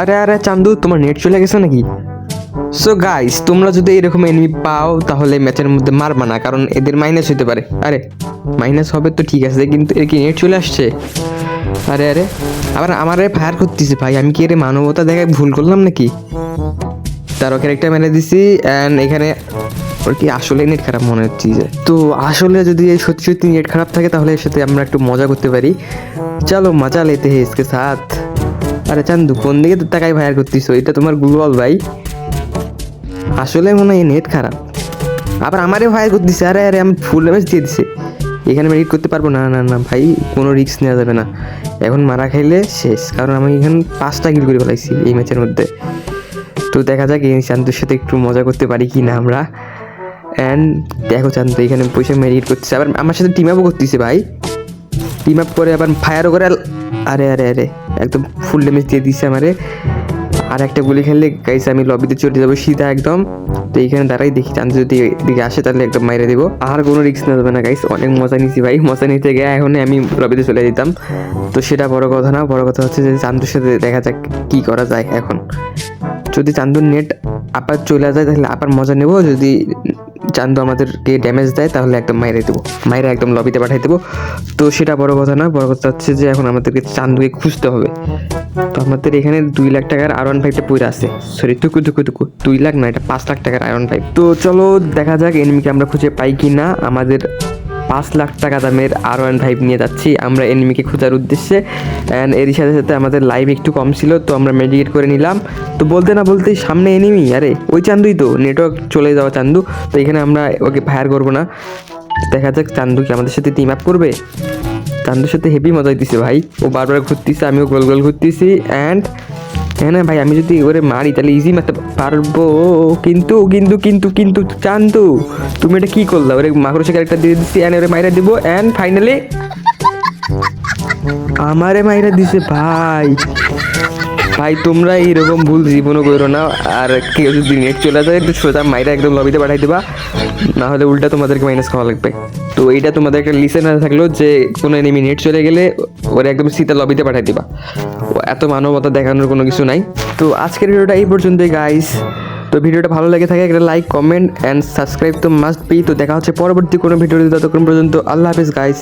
আরে আরে, চান্দু, তোমার নেট চলে গেছে নাকি? সো গাইস তোমরা যদি এরকম এনিমি পাও, তাহলে ম্যাচের মধ্যে মারবা না, কারণ এদের মাইনাস হতে পারে। আরে মাইনাস হবে তো ঠিক আছে, কিন্তু এর কি নেট চলে আসছে? আরে আরে, আবার আমারে ফায়ার করতেছে ভাই, আমি কি এর মানবতা দেখায় ভুল করলাম নাকি? তার তারও ক্যারেক্টার মেরে দিছি অ্যান্ড এখানে ওর কি আসলে নেট খারাপ মনে হচ্ছে যে? তো আসলে যদি এই সত্যি সত্যি নেট খারাপ থাকে তাহলে এর সাথে আমরা একটু মজা করতে পারি। চলো মজা লেতে হে ইসকে সাথ। আরে চান্দু, কোন দিকে তো তাকাই ফায়ার করতিস এটা তোমার গুগল ভাই। আসলে মনে হয় নেট খারাপ। আবার আমারে ফায়ার করতেছে। আরে আরে, আমি ফুল ড্যামেজ দিয়ে দিছে। এখানে আমি করতে পারব? না না না, ভাই, কোনো রিস্ক নেওয়া যাবে না। এখন মারা খাইলে শেষ। কারণ আমি এখানে পাঁচটা কিল করে ফেলাইছি এই ম্যাচের মধ্যে। তো দেখা যাক এই চান্দুর সাথে একটু মজা করতে পারি কি না আমরা। অ্যান্ড দেখো চান্দু এখানে পয়সা মেরিট করতেছে। আবার আমার সাথে টিম আপও করতেছে ভাই। টিম আপ করে আবার ফায়ারও করে আরে আরে আরে, একদম ফুল ড্যামেজ দিয়ে দিচ্ছে আমারে। আর একটা গুলি খেললে গাইছে আমি লবিতে চলে যাব সিধা একদম। তো এইখানে দাঁড়াই দেখি চান্স যদি এদিকে আসে, তাহলে একদম মাইরে দেবো। আর কোনো রিস্ক নেওয়া যাবে না গাইস অনেক মজা নিছি ভাই। মজা নিতে গিয়ে এখন আমি লবিতে চলে যেতাম। তো সেটা বড় কথা না, বড় কথা হচ্ছে যে চান্দুর সাথে দেখা যাক কি করা যায় এখন। যদি চান্দুর নেট আপার চলে যায়, তাহলে আপার মজা নেব। যদি চান্দু আমাদেরকে ড্যামেজ দেয়, তাহলে একদম মাইরে দেবো। মাইরে একদম লবিতে পাঠিয়ে দেবো। তো সেটা বড় কথা না বড় কথা হচ্ছে যে এখন আমাদেরকে চান্দুকে খুঁজতে হবে। তো আমাদের এখানে দুই লাখ টাকার ওয়ান ফাইভটা পড়ে আছে। সরি টুকু টুকু টুকু। দুই লাখ না এটা পাঁচ লাখ টাকার আয়রন ফাইভ তো চলো দেখা যাক এনিমিকে আমরা খুঁজে পাই কি না আমাদের পাঁচ লাখ টাকা দামের আর ওয়ান ফাইভ নিয়ে যাচ্ছি। আমরা এনিমিকে খোঁজার উদ্দেশ্যে। অ্যান্ড এরই সাথে সাথে আমাদের লাইভ একটু কম ছিল, তো আমরা মেডিকেট করে নিলাম। তো বলতে না বলতে সামনে এনিমি আরে ওই চান্দুই তো নেটওয়ার্ক চলে যাওয়া চান্দু। তো এখানে আমরা ওকে ফায়ার করব না। দেখা যাক চান্দু কি আমাদের সাথে টিম আপ করবে। চান্দুর সাথে হেভি মজা দিতেছে ভাই। ও বারবার ঘুরতেছে, আমিও গোল গোল ঘুরতেছি। অ্যান্ড হ্যাঁ না ভাই আমি যদি ওরে মারি তাহলে ইজি মারতে পারব। কিন্তু কিন্তু কিন্তু কিন্তু চান্তু তুমি এটা কি করলা? ওরে মাকড়সা ক্যারেক্টার দিয়ে দিচ্ছি অ্যান্ড ওরে মাইরা দিব অ্যান্ড ফাইনালি আমারে মাইরা দিছে ভাই। ভাই তোমরা এইরকম ভুল জীবনও করো না। আর কেউ যদি নেট চলে যায়, একটু সোজা মাইরা একদম লবিতে পাঠাই দেবা। না হলে উল্টা তোমাদেরকে মাইনাস খাওয়া লাগবে। তো এইটা তোমাদের একটা লিসেনার থাকল যে, কোনো এনিমি নেট চলে গেলে ওরা একদম সিতা লবিতে পাঠাই দিবা। এত মানবতা দেখানোর কোনো কিছু নাই। তো আজকের ভিডিওটা এই পর্যন্তই গাইস তো ভিডিওটা ভালো লেগে থাকে, একটা লাইক কমেন্ট অ্যান্ড সাবস্ক্রাইব তো মাস্ট বি তো দেখা হচ্ছে পরবর্তী কোনো ভিডিওতে, ততক্ষণ পর্যন্ত আল্লাহ হাফিজ গাইস